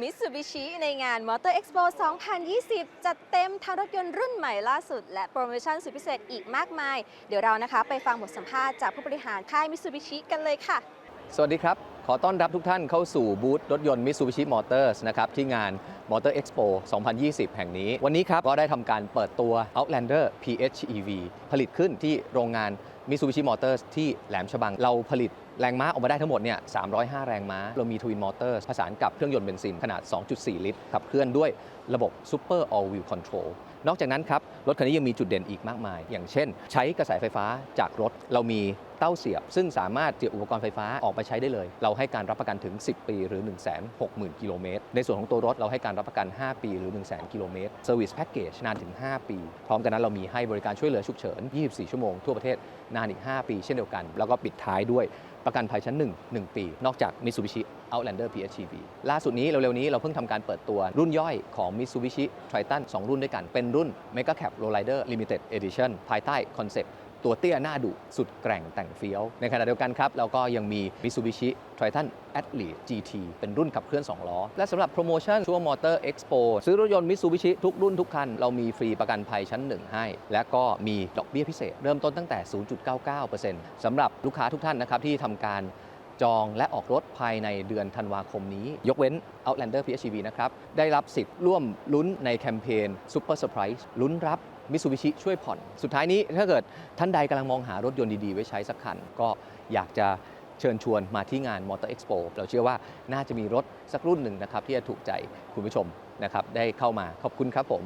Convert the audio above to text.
มิตซูบิชิในงาน Motor Expo 2020 จัดเต็มทั้งรถยนต์รุ่นใหม่ล่าสุด และโปรโมชั่นสุดพิเศษอีกมากมาย เดี๋ยวเรานะคะ ไปฟังบทสัมภาษณ์จากผู้บริหารค่ายมิตซูบิชิกันเลยค่ะ สวัสดีครับ ขอต้อนรับทุกท่านเข้าสู่บูธรถยนต์ Mitsubishi Motors นะครับ ที่งาน Motor Expo 2020 แห่งนี้ วันนี้ครับ ก็ได้ทำการเปิดตัว Outlander PHEV ผลิตขึ้นที่โรงงาน Mitsubishi Motors ที่แหลมฉบัง เราผลิตแรงม้าออกมาได้ทั้งหมดเนี่ย 305 แรงม้า เรามี Twin Motors ผสานกับเครื่องยนต์เบนซินขนาด 2.4 ลิตร ขับเคลื่อนด้วยระบบ Super All Wheel Control นอกจากนั้นครับ รถคันนี้ยังมีจุดเด่นอีกมากมาย อย่างเช่น ใช้กระแสไฟฟ้าจากรถเรามีเต้าเสียบ ซึ่งสามารถเสียบอุปกรณ์ไฟฟ้าออกไปใช้ได้เลย เราให้การรับประกันถึง 10 ปีหรือ 160,000 กิโลเมตร ในส่วนของตัวรถเราให้การรับประกัน 5 ปีหรือ 100,000 กิโลเมตร Service Package นานถึง 5 ปี พร้อมกันนั้นเรามีให้บริการช่วยเหลือฉุกเฉิน 24 ชั่วโมงทั่วประเทศนานอีก 5 ปีเช่นเดียวกัน แล้วก็ปิดท้ายด้วยประกันภัยชั้น 1 1 ปี นอกจาก Mitsubishi Outlander PHEV ล่าสุดนี้เร็วๆนี้เราเพิ่งทำการเปิดตัวรุ่นย่อยของ Mitsubishi Triton 2 รุ่นด้วยกัน เป็นรุ่น Mega Cap Lowrider Limited Edition ภายใต้คอนเซปต์ ตัวเตี้ยหน้าดุสุดแกร่งแต่งเฟี้ยว ในขณะเดียวกันครับ เราก็ยังมี Mitsubishi Triton Athlete GT เป็นรุ่นขับเคลื่อน 2 ล้อ และสำหรับโปรโมชั่นช่วง Motor Expo ซื้อรถยนต์ Mitsubishi ทุกรุ่นทุกคัน เรามีฟรีประกันภัยชั้น 1 ให้ และก็มีดอกเบี้ยพิเศษ เริ่มต้นตั้งแต่ 0.99%สำหรับลูกค้าทุกท่านนะครับที่ทำการจองและออกรถภายในเดือนธันวาคมนี้ ยกเว้น Outlander PHEV นะครับ ได้รับสิทธิ์ร่วมลุ้นในแคมเปญ Super Surprise ลุ้นรับ มิสูบิชิช่วยผ่อน สุดท้ายนี้ถ้าเกิดท่านใดกำลังมองหารถยนต์ดี ๆ ไว้ใช้สักคัน ก็อยากจะเชิญชวนมาที่งานมอเตอร์เอ็กซ์โปเราเชื่อว่าน่าจะมีรถสักรุ่นหนึ่งนะครับที่จะถูกใจคุณผู้ชมนะครับได้เข้ามาขอบคุณครับผม